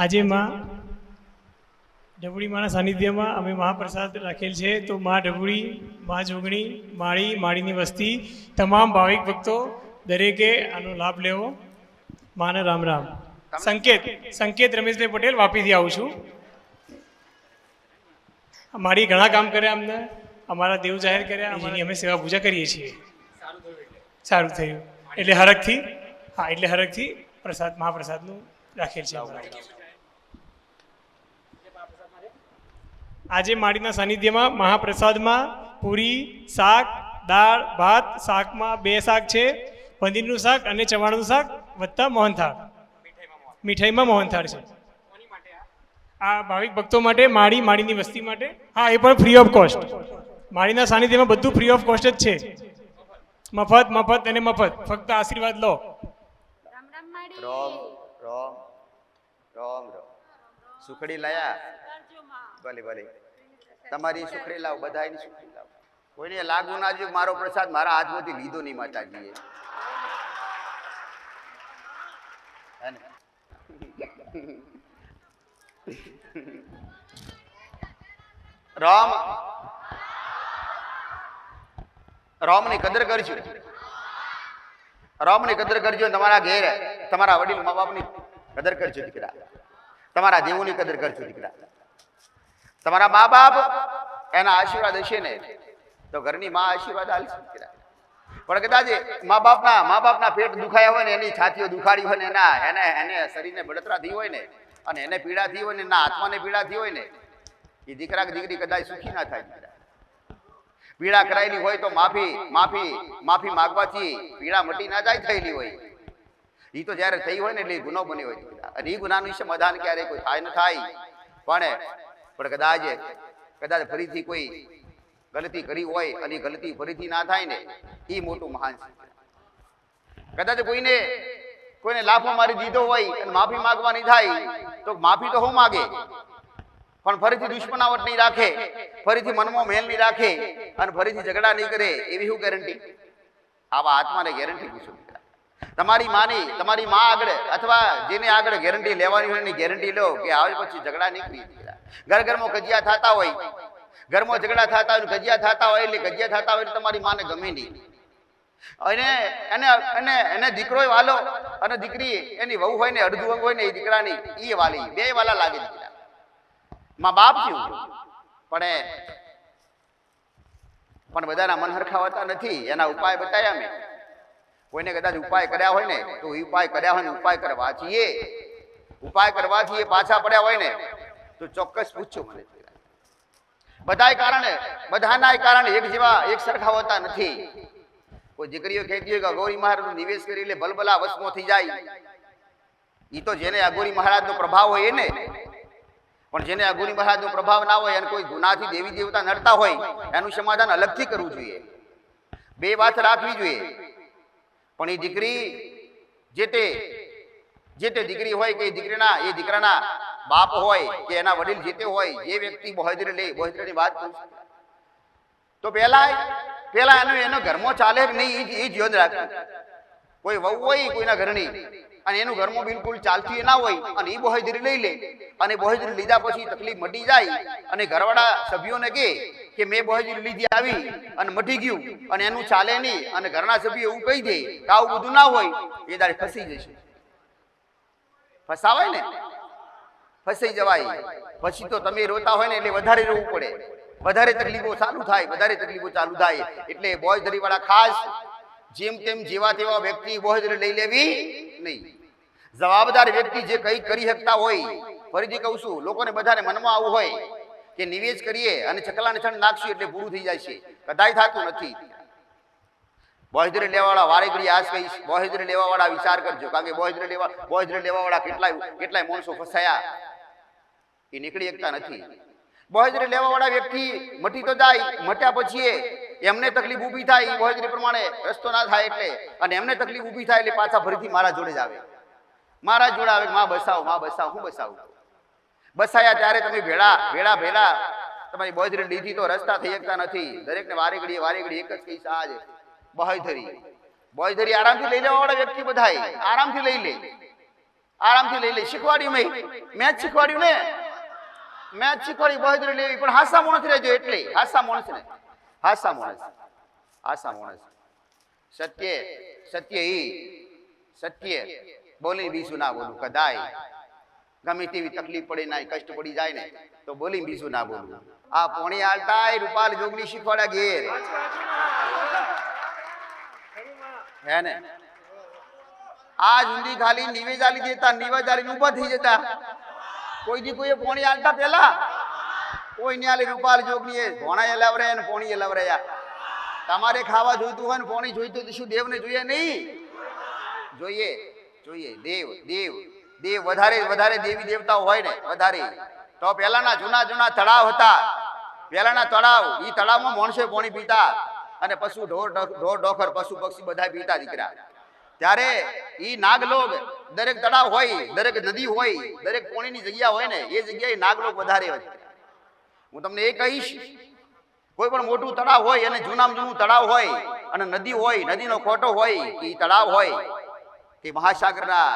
આજે માં ઢબુડી માના સાનિધ્યમાં અમે મહાપ્રસાદ રાખેલ છે. તો મા ઢબુડી મા જોગણી, માળી, માળીની વસ્તી, તમામ ભાવિક ભક્તો દરેકે આનો લાભ લેવો. માને રામ રામ. સંકેત સંકેત રમેશભાઈ પટેલ વાપીથી આવું છું. મારી ઘણા કામ કર્યા અમને, અમારા દેવ જાહેર કર્યા, અમારી અમે સેવા પૂજા કરીએ છીએ. સારું થયું. એટલે હરખથી, હા, એટલે હરખથી પ્રસાદ, મહાપ્રસાદનું રાખેલ છે. આજે માળીના સાનિધ્યમાં મહાપ્રસાદમાં પૂરી શાક, દાળ, ભાત, શાકમાં બે શાક છે, પનીરનું શાક અને ચવાણનું શાક વત્તા મોહનથાળ. મીઠાઈમાં મોહનથાળ છે. આ ભાવિક ભક્તો માટે માળી માળીની વસ્તી માટે, હા, એ પણ ફ્રી ઓફ કોસ્ટ માળીના સાનિધ્યમાં બધું ફ્રી ઓફ કોસ્ટ જ છે. મફત મફત અને મફત. ફક્ત આશીર્વાદ લો. રામ રામ. રોમ રોમ. સુખડી લાયા? ભલે ભલે. તમારી સુખડી લાવ બધાની સુખડી લાવ કોઈને લાગુ ના જોઈએ, મારો પ્રસાદ મારા હાથમાંથી લીધો નહીં માતાજીએ. રામ. રામની કદર કરજો. રામની કદર કરજો તમારા ઘેર, તમારા વડીલ મા બાપની કદર કરજો દીકરા. તમારા દેવોની કદર કરજો દીકરા. તમારા મા બાપ એના આશીર્વાદ હશે ને? તો ઘરની માં આશીર્વાદ આલશે પણ કદાચ મા બાપના મા બાપના પેટ દુખાયા હોય ને, એની છાતીઓ દુખાડી હોય ને ના એને એને શરીરને બળતરા થઈ હોય ને, અને એને પીડા થઈ હોય ને ના આત્માને પીડા થઈ હોય ને, એ દીકરા કે દીકરી કદાચ સુખી ના થાય પીડા કરાયેલી હોય તો માફી માફી માફી માગવાથી પીડા મટી ના જાય થયેલી હોય. એ તો જ્યારે થઈ હોય ને એટલે ગુનો બન્યો હોય. અને એ ગુનાનું સમાધાન ક્યારે કોઈ થાય ન થાય. પણ પણ કદાચ કદાચ ફરીથી કોઈ ગલતી કરી હોય અને ગલતી ફરીથી ના થાય ને, એ મોટું મહાન કદાચ કોઈને કોઈને લાફો મારી દીધો હોય અને માફી માંગવાની થાય, તો માફી તો હું માગે? પણ ફરીથી દુશ્મનાવટ નહીં રાખે, ફરીથી મનમાં મેલ નહીં રાખે અને ફરીથી ઝઘડા નહીં કરે, એવી શું ગેરંટી આવા આત્માને ગેરંટી પૂછું તમારી માની, તમારી માં આગળ અથવા જેને આગળ ગેરંટી લેવાની હોય એની ગેરંટી લો કે આવે પછી ઝઘડા નહીં દીકરા. ઘર ઘરમાં કજિયા થતા હોય. ઘરમાં ઝઘડા થતા હોય કજિયા થતા હોય એટલે કજિયા થતા હોય તમારી માને ગમે નહીં. અને એને એને એને દીકરો વાલો અને દીકરી એની વહુ હોય ને અડધું અંગ હોય ને એ દીકરાની એ વાલી, બે વાલા લાગે દીકરા. માં બાપ થયું પણ પણ બધાના મન હરખા હોતા નથી, એના ઉપાય બતાવ્યા મેં. કોઈને કદાચ ઉપાય કર્યા હોય ને, તો ઉપાય કર્યા હોય ને, ઉપાય કરવા છીએ. ઉપાય કરવાથી એ પાછા પડ્યા હોય ને તો ચોક્કસ પૂછો મને. બધાય કારણે બધાના કારણે એક જેવા એક સરખા હોતા નથી. કોઈ દીકરીઓ કહેતી હોય કે અઘોરી મહારાજનો નિવેશ કરી લે ભલભલા વસમો થઈ જાય. એ તો જેને અઘોરી મહારાજનો પ્રભાવ હોય એને. પણ જેને અઘોરી મહારાજનો પ્રભાવ ના હોય અને કોઈ ગુનાથી દેવી દેવતા નડતા હોય, એનું સમાધાન અલગથી કરવું જોઈએ. બે વાત રાખવી જોઈએ. પણ એ દીકરી જે તે જે તે દીકરી હોય કે એ દીકરીના, એ દીકરાના બાપ હોય કે એના વડીલ જીતે હોય, જે વ્યક્તિ બોહેદરી લે બોહેદરીની વાત તો પેલા પેલા એનો એનો ઘરમાં ચાલે કે નહીં એ જ- યોજ જ કોઈ વહુ હોય, કોઈના ઘરની, અને એનું ઘરમાં બિલકુલ ચાલતી ના હોય, અને એ બોહેદરી લઈ લે, અને બોહેદરી લીધા પછી તકલીફ મટી જાય, અને ઘરવાળા સભ્યોને કહે કે મેં બોહેદરી લીધી આવી, અને મટી ગયું, અને એનું ચાલે નહીં, અને ઘરના સભ્યો એવું કહી દે કે આવું બધું ના હોય, એ દાડે ફસી જશે. ફસાવાય ને? ફસાઈ જવાય. પછી તો તમે રોતા હોય ને એટલે વધારે રોવું પડે. વધારે તકલીફો ચાલુ થાય, વધારે તકલીફો ચાલુ થાય. એટલે બોયધરી વાળા ખાસ જેમ તેમ જેવા તેવા વ્યક્તિ બોયધરી લઈ લેવી નહીં. જવાબદાર વ્યક્તિ જે કંઈ કરી શકતા હોય, ફરીથી કહું છું, લોકોને બધાને મનમાં આવું હોય કે નિવેશ કરીએ અને ચકલા ને નાખશું એટલે પૂરું થઈ જાય છે. કદાય થતું નથી. બોહેદરી લેવાવાળા વારે ઘડી આશ કહીશ બોહેદરી લેવાવાળા વિચાર કરજો. કારણ કે બોહેદરી લેવા બોહેદરી લેવાવાળા કેટલાય કેટલાય માણસો ફસાયા. એ નીકળી શકતા નથી. બોહેદરી લેવાવાળા વ્યક્તિ મટી તો જાય, મટ્યા પછી એમને તકલીફ ઊભી થાય એ પ્રમાણે રસ્તો ના થાય એટલે, અને એમને તકલીફ ઊભી થાય એટલે પાછા ફરીથી મારા જોડે જ આવે. મારા જોડે આવે માં બસાવો માં બસાવો, હું બસાવું? બસાયા ત્યારે તમે ભેળા ભેળા ભેળા. તમારી બોજરી લીધી તો રસ્તા થઈ શકતા નથી. દરેકને વારે ઘડીએ વારે એક જ કહીશ આજ. બોયધરી બોયધરી આરામથી લઈ લેવા વાળા વ્યક્તિ બધાય. આરામથી લઈ લે. આરામથી લઈ લે. શીખવાડ્યું મેં મેં જ શીખવાડ્યું ને. મેં શીખવાડી બહાદુરી લેવી પણ હાસા માણસ રહેજો એટલે. હાસા માણસ ને. હાસા માણસ. હાસા માણસ. સત્ય સત્ય ઈ. સત્ય. બોલી બીજું ના બોલું, કદાય. ગમે તેવી તકલીફ પડે ના, કષ્ટ પડી જાય ને, તો બોલી બીજું ના બોલું. આ પોણી આલતા રૂપાલ જોગની શીખવાડ્યા ઘેર. હે ને? આ જુંદી ખાલી નિવેજ આલી દેતા નિવેજ આલીને ઊભા થઈ જતા. કોઈ દી કોઈ પોણી આલતા પેલા કોઈ ને આલી રૂપાલ જોગની એ ભોણાએ લવરે ને પોણીએ લવરાયા. તમારે ખાવા જોઈતું હોય ને પોણી જોઈતું તો શું દેવને જોઈએ નહીં? જોઈએ જોઈએ. દેવ દેવ દેવ. વધારે વધારે દેવી દેવતાઓ હોય ને, વધારે. તો પહેલાના જૂના જૂના તળાવ હતા. પહેલાના તળાવ એ તળાવમાં માણસો પોણી પીતા. અને પશુ ઢોર ઢોર ઢોકર પશુ પક્ષી બધા પીતા દીકરા. ત્યારે ઈ નાગલોક દરેક તળાવ હોય, દરેક નદી હોય, દરેક કોણીની જગ્યા હોય ને, એ જગ્યાએ નાગલોક વધારે હોય. હું તમને એ કહીશ, કોઈ પણ મોટું તળાવ હોય, અને જૂનામાં જૂનું તળાવ હોય, અને નદી હોય, નદીનો ખોટો હોય ઈ તળાવ હોય કે મહાસાગરના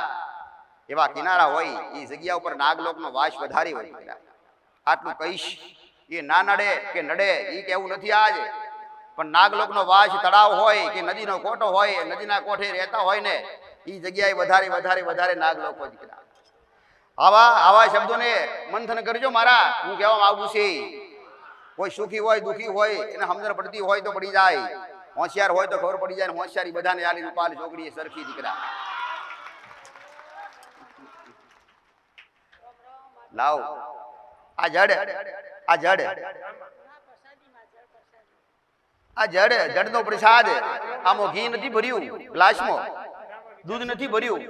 એવા કિનારા હોય, એ જગ્યા ઉપર નાગલોકનો વાસ વધારે હોય. આટલું કહીશ. એ ના નડે કે નડે એ કેવું નથી આજ. પણ નાગલોકનો વાસ, તળાવ હોય કે નદીનો કોટો હોય, નદીના કોઠે રહેતા હોય ને એ જગ્યાએ વધારે વધારે વધારે નાગલોકો દીકરા આવા આવા શબ્દોને મંથન કરજો મારા, હું કહેવા માંગુ છું. કોઈ સુખી હોય, દુઃખી હોય, એને સમજણ પડતી હોય તો પડી જાય. હોશિયાર હોય તો ખબર પડી જાય હોશિયારી બધાને આલી રૂપાલ છોકરી સરખી દીકરા. લાવ. આ જડ આ જડ. આ જડ, જડનો પ્રસાદ, આમાં ઘી નથી ભર્યું, ગ્લાસમાં. દૂધ નથી ભર્યું.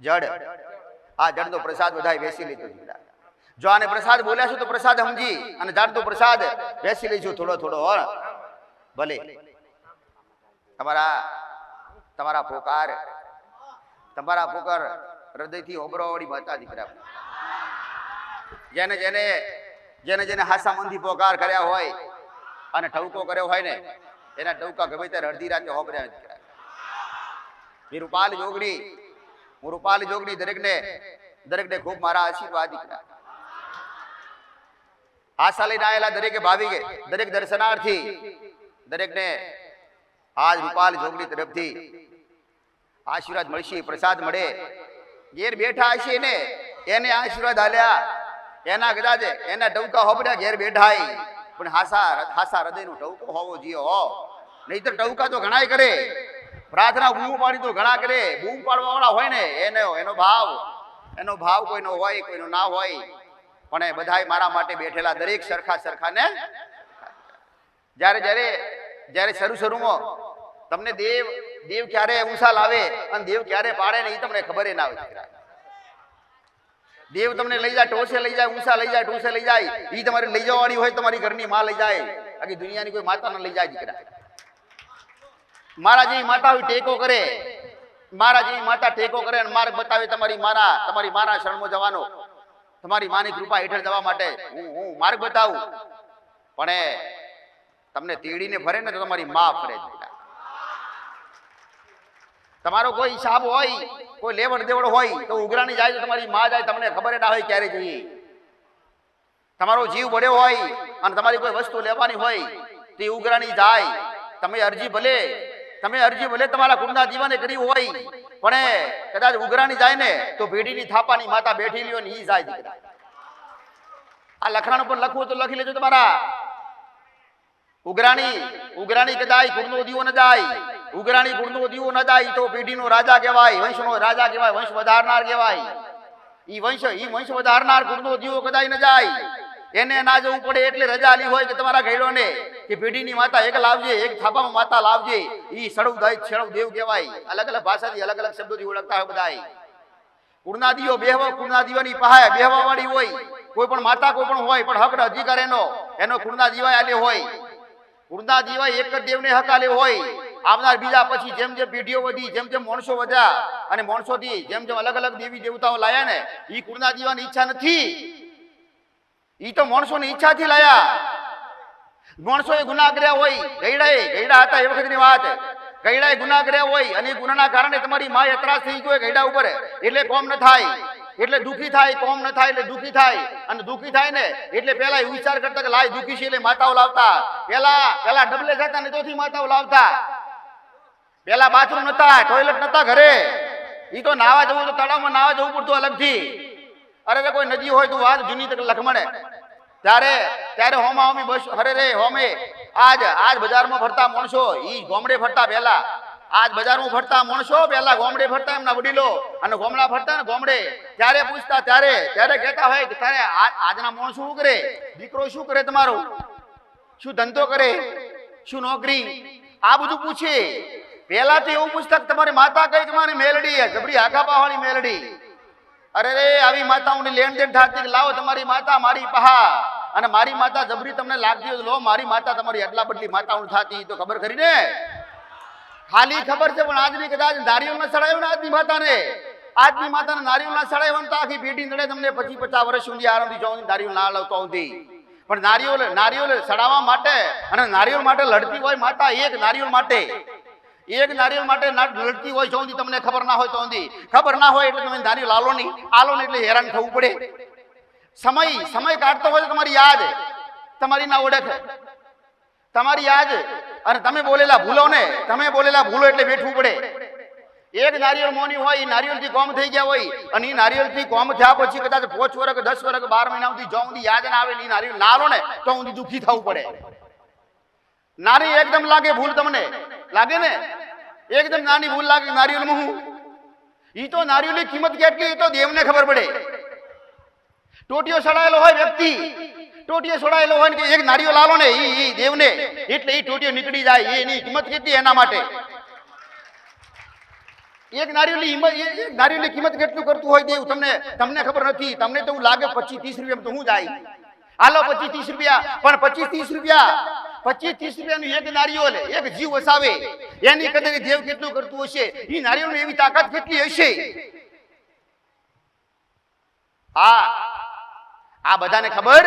જડ. આ જડનો પ્રસાદ બધાએ બેસી લીધો જો આને પ્રસાદ બોલ્યા છો તો પ્રસાદ સમજી અને જાણતો પ્રસાદ વેસી લઈશું થોડો થોડો ભલે. તમારા તમારા પોકાર તમારા પોકાર હૃદયથી હોબરાવાળી માતા દીકરા. જેને જેને જેને જેને હાસા પોકાર કર્યા હોય અને ઠવકો કર્યો હોય ને, એના ટવકા ગમે ત્યારે અડધી રાતે હોબર્યા દીકરા એ રૂપાલ જોગણી હું રૂપાલ જોગણી દરેકને દરેકને ખૂબ મારા આશીર્વાદ દીકરા. આશા લઈને આવેલા દરેકે ભાવિકે, દરેક દર્શનાર્થી, દરેકને આજ રૂપાલ જોગણી તરફથી આશીર્વાદ મળશે, પ્રસાદ મળે. ઘેર બેઠા હશે ને એને આશીર્વાદ આલ્યા, એના કદાચ એના ડબકા હોબડ્યા ઘેર બેઠા. પણ હાસા હાસા હૃદયનો ટવકો હોવો જોઈએ હો. નહીં તો ટવકા તો ઘણાય કરે. પ્રાર્થના બૂમ પાડી તો ઘણા કરે. બૂમ પાડવા વાળા હોય ને, એને એનો ભાવ. એનો ભાવ કોઈનો હોય, કોઈનો ના હોય. પણ એ બધાય મારા માટે બેઠેલા દરેક સરખા સરખા ને જ્યારે જ્યારે જ્યારે શરૂ શરૂમાં તમને દેવ દેવ ક્યારે ઊંચા લાવે અને દેવ ક્યારે પાડે ને એ તમને ખબર ના આવે દેવ તમને લઈ જાય, ટોસે લઈ જાય ઊંસા લઈ જાય, ટોસે લઈ જાય એ તમારે લઈ જવાની હોય, તમારી ઘરની માં લઈ જાય. બાકી દુનિયાની કોઈ માતા ન લઈ જાય દીકરા. મારા જેવી માતા હોય, ટેકો કરે. મારા જેવી માતા ટેકો કરે અને માર્ગ બતાવે તમારી મારા તમારી મારા શરણમાં જવાનો. તમારી માની કૃપા હેઠળ જવા માટે હું હું માર્ગ બતાવું. પણ એ તમને તેડીને ફરે ને તો તમારી માં ફરે તમારો કોઈ હિસાબ હોય કોઈ લેવડ દેવડ હોય તો ઉઘરાણી જાય તો તમારી માં જાય, તમને ખબર ના હોય ક્યારે જઈએ. તમારો જીવ બળ્યો હોય અને તમારી કોઈ વસ્તુ લેવાની હોય તો એ ઉઘરાણી જાય. તમે અરજી ભલે, તમે અરજી ભલે તમારા કુંડા દીવાને કરી હોય, પણ એ કદાચ ઉઘરાણી જાય ને તો ભેડીની થાપાની માતા બેઠી લ્યો ને એ જાય દીકરા. આ લખાણ પર લખવું તો લખી લેજો તમારા. ઉઘરાણી ઉઘરાણી કદાચ કુળનો દીવો ન જાય ઉઘરાણી કુળનો દીવો ન જાય તો પેઢીનો રાજા કહેવાય, વંશનો રાજા કહેવાય, વંશ વધારનાર કહેવાય. ઈ વંશ ઈ વંશ વધારનાર કુળનો દીવો કદાય ન જાય. એને ના જવું પડે એટલે રજા આલી હોય કે તમારા ગયડોને કે પેઢીની માતા એક લાવજે, એક થાપામાં માતા લાવજે. ઈ સડવ દાય, છેડવ દેવ કહેવાય. અલગ અલગ ભાષાથી અલગ અલગ શબ્દોથી ઓળખતા હોય બધાય. કુળના દીવો બેહવા, કુળના દીવાની પહાય બેહવા વાળી હોય. કોઈ પણ માતા કોઈ પણ હોય, પણ હક ને અધિકાર એનો એનો કુળના દીવાય આલે હોય. કુળના દીવાય એક જ દેવને હક આલે હોય. આવનાર બીજા પછી જેમ જેમ પેઢીઓ વધી, જેમ જેમ માણસો વધ્યા અને માણસોથી જેમ જેમ અલગ અલગ દેવી દેવતાઓ લાયા ને એ કુળના દીવાની ઈચ્છા નથી. એ તો માણસોની ઈચ્છાથી લાયા. માણસોએ ગુના કર્યા હોય, ગયડાએ ગૈડા હતા એ વખતની વાત. ગયડાએ ગુના કર્યા હોય અને ગુનાના કારણે તમારી માય યત્રાસ થઈ ગયો ગયડા ઉપર. એટલે કોમ ન થાય. એટલે દુખી થાય, કોમ ન થાય એટલે દુખી થાય. અને દુખી થાય ને એટલે પેલા વિચાર કરતા કે લાય દુખી છે એટલે માતાઓ લાવતા. પેલા પેલા ડબલે જતા ને તોથી માતાઓ લાવતા. પેલા બાથરૂમ નતા ટોયલેટ નતા ઘરે. ઈ તો નાવા જવું તો તળાવમાં નાવા જવું પડતું અલગથી. અરે કોઈ નદી હોય તો વાત જૂની તક લખમણે ત્યારે ત્યારે હોમા હોમી બસ, અરે રે, હોમે. આજ આજ બજારમાં ફરતા માણસો, ઈ ગોમડે ફરતા પહેલા આજ બજારમાં ફરતા માણસો પહેલા ગોમડે ફરતા એમના વડીલો. અને ગોમડા ફરતા ને ગોમડે. ત્યારે પૂછતા, ત્યારે ત્યારે કહેતા હોય કે તારે આજના માણસો શું કરે? દીકરો શું કરે તમારો? શું ધંધો કરે? શું નોકરી? આ બધું પૂછે. પહેલા તો એવું પૂછતા તમારી માતા કઈ કે મારી મેલડી છે, જબરી આખા પાવાળી મેલડી. અરે રે, આવી માતાઓની લેણ દેણ થતી લાવો તમારી માતા મારી પહા અને મારી માતા જબરી તમને લાગતી હોય લો, મારી માતા તમારી અદલા બદલી માતાઓ થતી, તો ખબર ખરી ને? ખાલી ખબર છે, પણ આજની કદાચ નારિયેળ ના સડાયું ને આજની માતાને? આજની માતાને નારિયેળ ના સડાયું તો આખી પેઢી નડે તમને પચીસ પચાસ વર્ષ સુધી આરામથી જાઉં નારીઓ ના લાવતો આવતી પણ નારીઓ નારીઓ સડાવવા માટે અને નારિયેળ માટે લડતી હોય માતા એક નારીઓ માટે. એક નારિયેળ માટે ના- લડતી હોય તો તમને ખબર ના હોય તો ખબર ના હોય એટલે તમે નારિયેળ આલો નહીં. આલો નહીં એટલે હેરાન થવું પડે. સમય સમય કાઢતો હોય તમારી યાદ તમારી ના ઓળખ. તમારી યાદ. અને તમે બોલેલા ભૂલો ને તમે બોલેલા ભૂલો એટલે બેઠવું પડે. એક નારિયેળ મોની હોય એ નારિયેળથી કોમ થઈ ગયા હોય. અને એ નારિયેળથી કોમ થયા પછી કદાચ પોચ વર્ષ, દસ વર્ષ, બાર મહિના સુધી જો સુધી યાદ ના આવે એ નારિયેળ ના લો ને તો સુધી દુઃખી થવું પડે. નારી એકદમ લાગે ભૂલ તમને. લાગે ને? એકદમ નાની ભૂલ લાગે નારિયેળમાં હું એ તો નારિયેળની કિંમત કેટલી એ તો દેવને ખબર પડે. ટોટીઓ સડાયેલો હોય વ્યક્તિ. ટોટીઓ સડાયેલો હોય કે એક નારિયો લાલો ને ઈ દેવને. એટલે એ ટોટીઓ નીકળી જાય. એની કિંમત કેટલી એના માટે? એક નારિયેળની હિંમત, એ- એક નારિયેળની કિંમત કેટલું કરતું હોય દેવ? તમને તમને ખબર નથી. તમને તો લાગે પચીસ, ત્રીસ રૂપિયા તો હું જાય. હાલો, પચીસ, ત્રીસ રૂપિયા. પણ પચીસ, ત્રીસ રૂપિયા પચીસ ત્રીસ રૂપિયાનું એક નારિયેળ એક જીવ વસાવે. એની કદર દેવ કેટલું કરતું હશે? એ નારિયેળની એવી તાકાત કેટલી હશે? આ આ બધાને ખબર?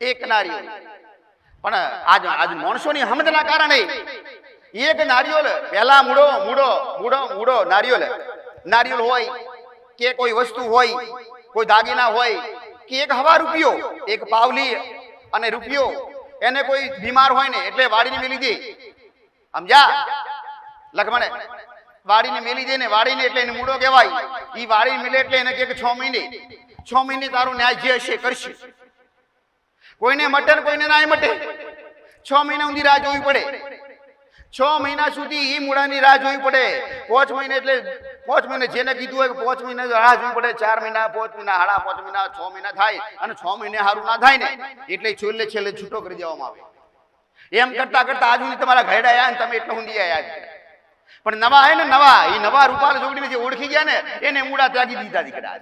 એક નારિયેલ પણ આજ આજ માણસોની હમદના કારણે એક નારિયેળ પહેલા મૂડો મૂડો મૂડો મૂડો નારિયેલ નારિયેલ હોય કે કોઈ વસ્તુ હોય, કોઈ દાગીના હોય, કે એક હવા રૂપિયો, એક પાવલી અને રૂપિયો. એને કોઈ બીમાર હોય ને એટલે વાડીને મેલી દે. સમજ્યા? લખમણે વાડીને મેલી દે ને વાડીને એટલે એને મૂડો કહેવાય. એ વાડીને મેલે એટલે એને કહે કે છ મહિને. છ મહિને તારો ન્યાય જે હશે કરશે. કોઈને મટે કોઈને ના મટે. છ મહિના સુધી રાહ જોવી પડે. છ મહિના સુધી એ મૂળાની રાહ જોવી પડે. પાંચ મહિને એટલે પાંચ મહિને જેને કીધું હોય પાંચ મહિને રાહ જોવી પડે. ચાર મહિના, પાંચ મહિના સાડા પાંચ મહિના, છ મહિના થાય અને છ મહિને સારું ના થાય ને, એટલે છેલ્લે છેલ્લે છૂટો કરી દેવામાં આવે. એમ કરતા કરતા આજ તમારા ઘરડા આયા ને તમે એટલા સુધી આયા પણ નવા હે ને નવા એ નવા રૂપાલ જોગડીને જે ઓળખી ગયા ને, એને મૂળા ત્યાગી દીધા દીકરા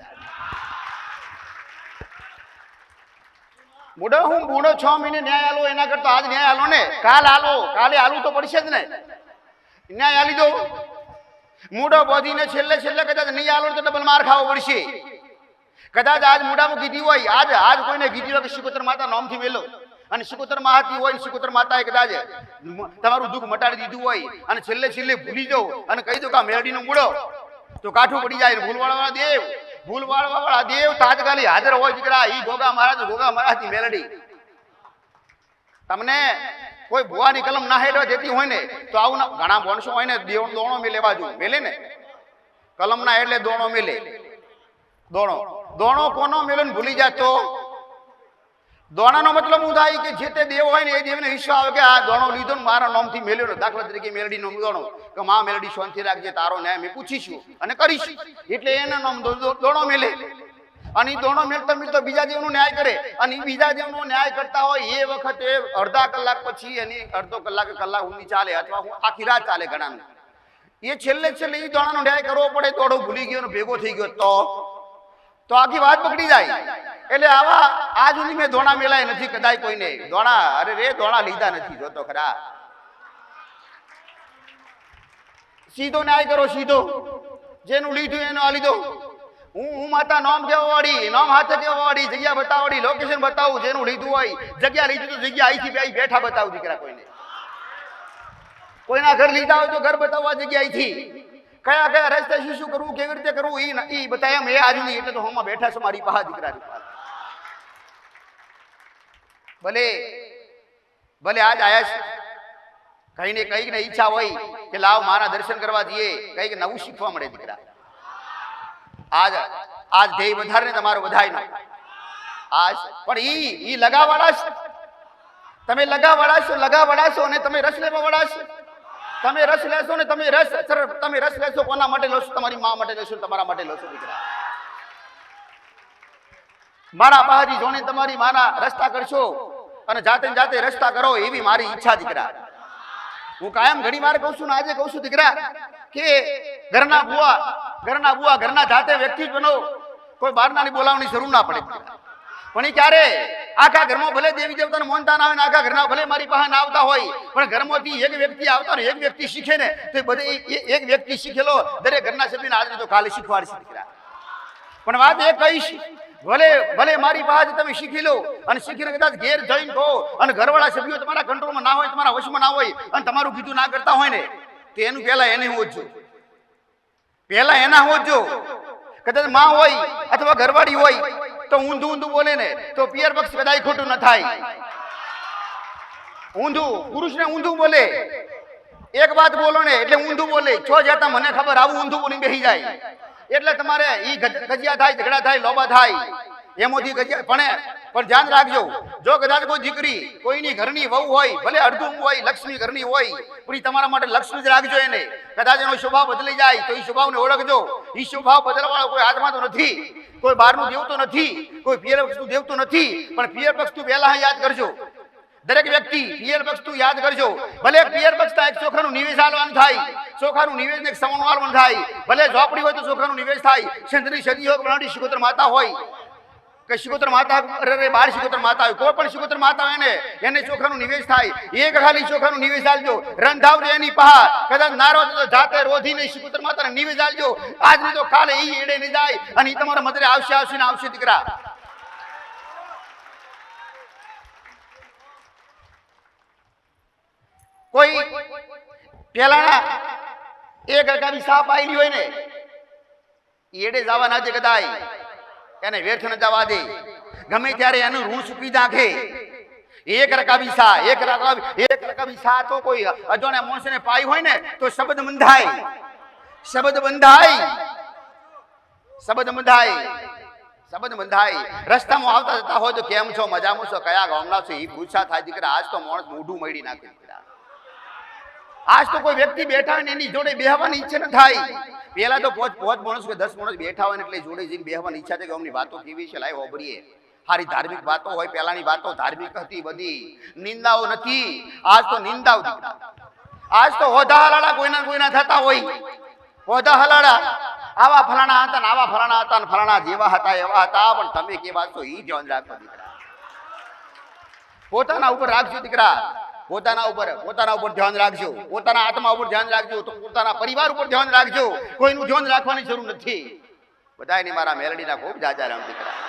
આજ. હું બુડો છ મહિને ન્યાય આલો, એના કરતા આજ ન્યાય આલો ને? કાલ આલો. કાલે આલું તો પડશે જ ને. ન્યાય આલી દો. મૂડો બોધીને છેલ્લે છેલ્લે કદાચ નહીં આલો તો ડબલ માર ખાવો પડશે. કદાચ આજ મૂડામાં કીધી હોય, આજ આજ કોઈને કીધી હોય કે શિકોતર માતા નામથી મેલો. અને શિકોતર મહાતી હોય શિકોતર માતાએ કદાચ તમારું દુઃખ મટાડી દીધું હોય અને છેલ્લે છેલ્લે ભૂલી જાઓ અને કહી દો કે આ મેરડીનો મૂડો તો કાઠું પડી જાય ભૂલવાળા દેવ. ભૂલવાળા વાળા દેવ તાત્કાલિક હાજર હોય દીકરા, ઈ ગોગા મહારાજ, ગોગા મહારાજની મેલડી. તમને કોઈ ભુવાની કલમ ના હેડવા જતી હોય ને, તો આવું ઘણા માણસો હોય ને, દેવ દોણો મેલે બાજુ મેલે ને? કલમ ના એટલે દોણો મેલે. દોણો. દોણો કોનો મેલે ભૂલી જાય તો? દોણાનો મતલબ હું થાય કે જે તે દેવ હોય ને એ દેવને વિશ્વાસ આવે કે આ દોણો લીધો ને મારા નામથી મેલ્યો ને દાખલા તરીકે મેલડીનો દોણો. કે મા મેલડી શાંતિ રાખજે, તારો ન્યાય મેં પૂછીશું અને કરીશું. એટલે એના નામ દોણો મેલે. અને એ દોણો મેળતા મેળતો બીજા દેવનો ન્યાય કરે. અને એ બીજા દેવનો ન્યાય કરતા હોય એ વખતે અડધા કલાક પછી એની અડધો કલાક કલાક ઊંધી ચાલે અથવા હું આખી રાત ચાલે ઘણાનું એ છેલ્લે છેલ્લે એ દોણાનો ન્યાય કરવો પડે. દોડો ભૂલી ગયો ભેગો થઈ ગયો તો તો આખી વાત પકડી જાય. એટલે આવા આજ સુધી મેં ધોણા મેલાય નથી કદાય કોઈને. ધોણા, અરે રે, ધોણા લીધા નથી, જોતો ખરા. સીધો ન્યાય કરો, સીધો. જેનું લીધું એનો આ લીધો. હું હું માતા નામ કેવો વાળી નામ હાથે કેવો વાળી જગ્યા બતાવડી લોકેશન બતાવું, જેનું લીધું હોય, જગ્યા લીધી તો જગ્યા અહીંથી અહીં બેઠા બતાવું દીકરા કોઈને. કોઈના ઘર લીધા હોય તો ઘર બતાવવા જગ્યા જગ્યાએથી કયા કયા રસ્તે શું શું કરવું, કેવી રીતે કરવું ન- ઈ બતાવ્યા મેં આજુ નહીં એટલે તો હોમાં બેઠા છો મારી પાહા દીકરાની પાસે. ભલે ભલે આજ આયા છે. કઈ ને કંઈક ને ઈચ્છા હોય કે લાવ મારા દર્શન કરવા જઈએ કંઈક નવું શીખવા મળે દીકરા. આજ આજ ધ્યેય વધારે તમારો વધાય નો આજ, પણ ઈ ઈ લગાવાળા તમે લગાવાળા છો લગાવાળા છો અને તમે રસ લેવા વાળા છો. તમે રસ લેશો ને તમે રસ તમે રસ લેશો કોના માટે લેશો? તમારી મા માટે લેશો તમારા માટે લેશો દીકરા. મારા પાહાજી જોને તમારી માના રસ્તા કરશો અને જાતે જાતે રસ્તા કરો એવી મારી ઈચ્છા દીકરા. હું કાયમ ઘણી વાર કહું છું ને આજે કહું છું દીકરા કે ઘરના બુઆ ઘરના બુઆ ઘરના જાતે વ્યક્તિ જ બનો. કોઈ બહારના બોલાવવાની જરૂર ના પડે. પણ એ ક્યારે? આખા ઘરમાં ભલે દેવી દેવતાને મોનતા ના ને આખા ઘરના ભલે મારી પાસે ના આવતા હોય, પણ ઘરમાંથી એક વ્યક્તિ આવતા ને એક વ્યક્તિ શીખે ને, તો બધે એક વ્યક્તિ શીખેલો, દરેક ઘરના સભ્યને આજે તો કાલે શીખવાડશે દીકરા. પણ વાત એ કહીશ, ભલે ભલે મારી પાસે તમે શીખી લો, અને શીખીને કદાચ ઘેર જઈને કહો, અને ઘરવાળા સભ્યો તમારા કંટ્રોલમાં ના હોય, તમારા વશમાં ના હોય, અને તમારું કીધું ના કરતા હોય ને, તો એનું પહેલા એને હોજો પહેલા એના હોજો કદાચમાં હોય, અથવા ઘરવાળી હોય તો ઊંધું ઊંધું બોલે ને, તો પિયર પક્ષ કદાચ ખોટું ન થાય. ઊંધું, પુરુષને ઊંધું બોલે. એક વાત બોલો ને, એટલે ઊંધું બોલે. છો જતા મને ખબર, આવું ઊંધું બોલી બેસી જાય. એટલે તમારે ઈ ગજ- ગજિયા થાય, ઝઘડા થાય, લોબા થાય. એમાંથી ગજિયા પણ ધ્યાન રાખજો. જો કદાચ કોઈ દીકરી કોઈની ઘરની વહુ હોય, ભલે અડધું હોય, લક્ષ્મી ઘરની હોય, પણ તમારા માટે લક્ષ્મી જ રાખજો એને. કદાચ એનો સ્વભાવ બદલી જાય, તો એ સ્વભાવને ઓળખજો. એ સ્વભાવ બદલવાળો કોઈ હાથમાં તો નથી. કોઈ બહારનું દેવતો નથી. કોઈ પિયર પક્ષનું દેવતો નથી. પણ પિયર પક્ષ પહેલા યાદ કરજો. દરેક વ્યક્તિ પિયર પક્ષ તું યાદ કરજો. ભલે પિયર પક્ષના એક ચોખાનું નિવેશ આલવાનું થાય. ચોખાનું નિવેશ એક આલવાનું થાય. ભલે ઝોપડી હોય તો ચોખાનું નિવેશ થાય. સંતની સદી હોય પ્રણાડી શિકોત્ર માતા હોય. કે શિકોતર માતા અરે બાર શિકોતર માતા હોય કોઈ પણ શિકોતર માતા આવે ને, એને ચોખાનું નિવેશ થાય. એક ખાલી ચોખાનું નિવેશ આલજો રંધાવજો એની પહા કદાચ નારો તો જાતે રોધીને શિકોતર માતાને નિવેશ આલજો આજ તો કાલે ઈ એડે નહીં જાય અને ઈ તમારા મદરે આવશે આવશે ને આવશે દીકરા. કોઈ પેલાના એક રકાબી સાપ આવેલી હોય ને એડે જવા ના દે કદાય. એને વેઠ ન જવા દે. ગમે ત્યારે એનું રૂ ચૂકી નાખે એક રકાબી સા એક રકાબી એક રકાબી સા તો કોઈ અજોણ્યા માણસને પાઈ હોય ને તો શબ્દ બંધાય. શબ્દ બંધાય. શબ્દ બંધાય. શબ્દ બંધાય. રસ્તામાં આવતા જતા હોય તો કેમ છો, મજામાં છો? કયા ગામના છો? એ પૂછા થાય દીકરા. આજ તો માણસ મોઢું મળી નાખે આજ તો કોઈ વ્યક્તિ બેઠા ને એની જોડે બેહવાની ઈચ્છા ન થાય. પેલા તો પોચ પોચ માણસ કે દસ માણસ બેઠા હોય એટલે જોડે જઈને બેહવાની ઈચ્છા છે કે અમની વાતો કેવી છે લાઈ હોબરીએ હારી ધાર્મિક વાતો હોય પહેલાની વાતો ધાર્મિક હતી બધી. નિંદાઓ નથી. આજ તો નિંદાઓ આજ તો હોધા હલાડા કોઈના કોઈના થતા હોય. હોધા હલાડા આવા ફલાણા હતા ને આવા ફલાણા હતા ને ફલાણા જેવા હતા એવા હતા, પણ તમે કેવા છો એ ધ્યાન રાખો દીકરા. પોતાના ઉપર રાખજો દીકરા. પોતાના ઉપર પોતાના ઉપર ધ્યાન રાખજો. પોતાના આત્મા ઉપર ધ્યાન રાખજો તો પોતાના પરિવાર ઉપર ધ્યાન રાખજો. કોઈનું ધ્યાન રાખવાની જરૂર નથી. બધાયની મારા મેલડીના ખૂબ જાજા રામ દીકરા.